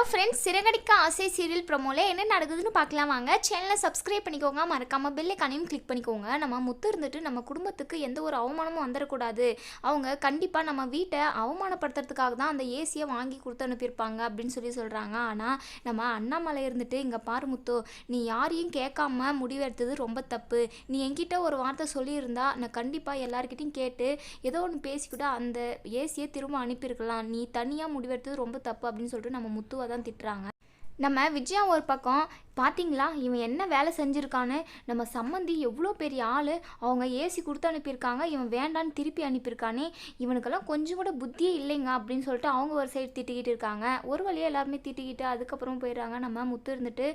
Hello friends Siragadikka ஆசை serial ப்ரோமோல என்ன நடக்குதுன்னு பார்க்கலாம் வாங்க. சேனலை சப்ஸ்கிரைப் பண்ணிக்கோங்க. மறக்காமல் பெல் ஐக்கானையும் கிளிக் பண்ணிக்கோங்க. நம்ம முத்து இருந்துட்டு நம்ம குடும்பத்துக்கு எந்த ஒரு அவமானமும் வந்துடக்கூடாது அவங்க கண்டிப்பாக நம்ம வீட்டை அவமானப்படுத்துறதுக்காக தான் அந்த ஏசியை வாங்கி கொடுத்து அனுப்பியிருப்பாங்க அப்படின்னு சொல்லி சொல்கிறாங்க ஆனால் நம்ம அண்ணாமலை இருந்துட்டு இங்கே பாரு முத்து நீ யாரையும் கேட்காம முடிவெடுத்தது ரொம்ப தப்பு. நீ என்கிட்ட ஒரு வார்த்தை சொல்லியிருந்தா நான் கண்டிப்பாக எல்லாருக்கிட்டையும் கேட்டு ஏதோ ஒன்று பேசிக்கூட அந்த ஏசியை திரும்ப அனுப்பியிருக்கலாம். நீ தனியாக முடிவெடுத்தது ரொம்ப தப்பு அப்படின்னு சொல்லிட்டு நம்ம முத்து தான் திட்டுறாங்க. நம்ம விஜயா ஒரு பக்கம் பார்த்தீங்களா இவன் என்ன வேலை செஞ்சுருக்கான்னு? நம்ம சம்மந்தி எவ்வளோ பெரிய ஆள்? அவங்க ஏசி கொடுத்து அனுப்பியிருக்காங்க இவன் வேண்டான்னு திருப்பி அனுப்பியிருக்கானே? இவனுக்கெல்லாம் கொஞ்சம் கூட புத்தியே இல்லைங்க அப்படின்னு சொல்லிட்டு அவங்க ஒரு சைடு திட்டிக்கிட்டு இருக்காங்க. ஒரு வழியாக எல்லாருமே திட்டிக்கிட்டு அதுக்கப்புறம் போயிடுறாங்க. நம்ம முத்து இருந்துட்டு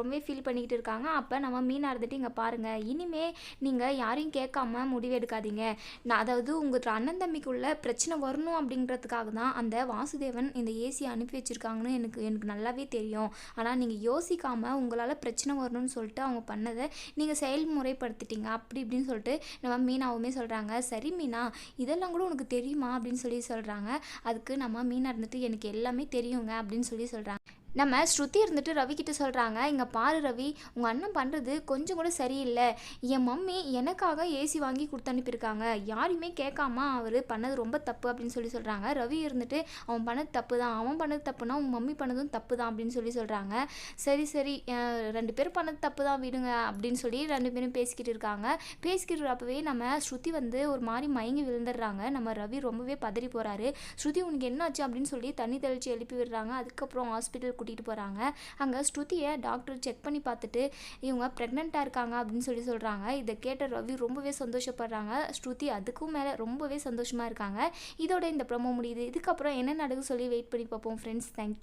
ரொம்பவே ஃபீல் பண்ணிக்கிட்டு இருக்காங்க. அப்போ நம்ம மீனாக இருந்துட்டு இங்கே பாருங்கள் இனிமே நீங்கள் யாரையும் கேட்காம முடிவு எடுக்காதீங்க. நான் அதாவது உங்கள் அண்ணன் தம்பிக்குள்ள பிரச்சனை வரணும் அப்படின்றதுக்காக தான் அந்த வாசுதேவன் இந்த ஏசியை அனுப்பி வச்சுருக்காங்கன்னு எனக்கு எனக்கு நல்லாவே தெரியும். ஆனால் நீங்கள் யோசிக்காமல் உங்களால் பிரச்சனை வரணும்னு சொல்லிட்டு அவங்க பண்ணதை நீங்கள் செயல்முறைப்படுத்திட்டீங்க. அப்படி இப்படின்னு சொல்லிட்டு நம்ம மீனாவுமே சொல்கிறாங்க சரி மீனா இதெல்லாம் கூட உனக்கு தெரியுமா? அப்படின்னு சொல்லி சொல்கிறாங்க அதுக்கு நம்ம மீனா இருந்துட்டு எனக்கு எல்லாமே தெரியுங்க. அப்படின்னு சொல்லி சொல்கிறாங்க நம்ம ஸ்ருதி இருந்துட்டு ரவி கிட்ட சொல்கிறாங்க இங்கே பாரு ரவி உங்கள் அண்ணன் பண்ணுறது கொஞ்சம் கூட சரியில்லை. என் மம்மி எனக்காக ஏசி வாங்கி கொடுத்து அனுப்பியிருக்காங்க. யாரையுமே கேட்காம அவர் பண்ணது ரொம்ப தப்பு அப்படின்னு சொல்லி சொல்கிறாங்க ரவி இருந்துட்டு அவன் பண்ணது தப்பு தான் அவன் பண்ணது தப்புனா உங்கள் மம்மி பண்ணதும் தப்பு தான் அப்படின்னு சொல்லி சொல்கிறாங்க சரி சரி. ரெண்டு பேரும் பண்ணது தப்பு தான் விடுங்க அப்படின்னு சொல்லி ரெண்டு பேரும் பேசிக்கிட்டு இருக்காங்க. பேசிக்கிட்டு அப்பவே நம்ம ஸ்ருதி வந்து ஒரு மாதிரி மயங்கி விழுந்துடுறாங்க. நம்ம ரவி ரொம்பவே பதறி போகிறாரு ஸ்ருதி உனக்கு என்னாச்சு? அப்படின்னு சொல்லி தண்ணி தெளித்து எழுப்பி விடுறாங்க. அதுக்கப்புறம் ஹாஸ்பிட்டல் கூட்டிகிட்டு போகிறாங்க அங்கே ஸ்ருதியை டாக்டர் செக் பண்ணி பார்த்துட்டு இவங்க ப்ரெக்னெண்ட்டாக இருக்காங்க அப்படின்னு சொல்லி சொல்கிறாங்க இதை கேட்ட ரவி ரொம்பவே சந்தோஷப்படுறாங்க. ஸ்ருதி அதுக்கும் மேலே ரொம்பவே சந்தோஷமாக இருக்காங்க. இதோட இந்த ப்ரோமோ முடியுது. இதுக்கப்புறம் என்ன நடக்குது சொல்லி வெயிட் பண்ணி பார்ப்போம் ஃப்ரெண்ட்ஸ் தேங்க்யூ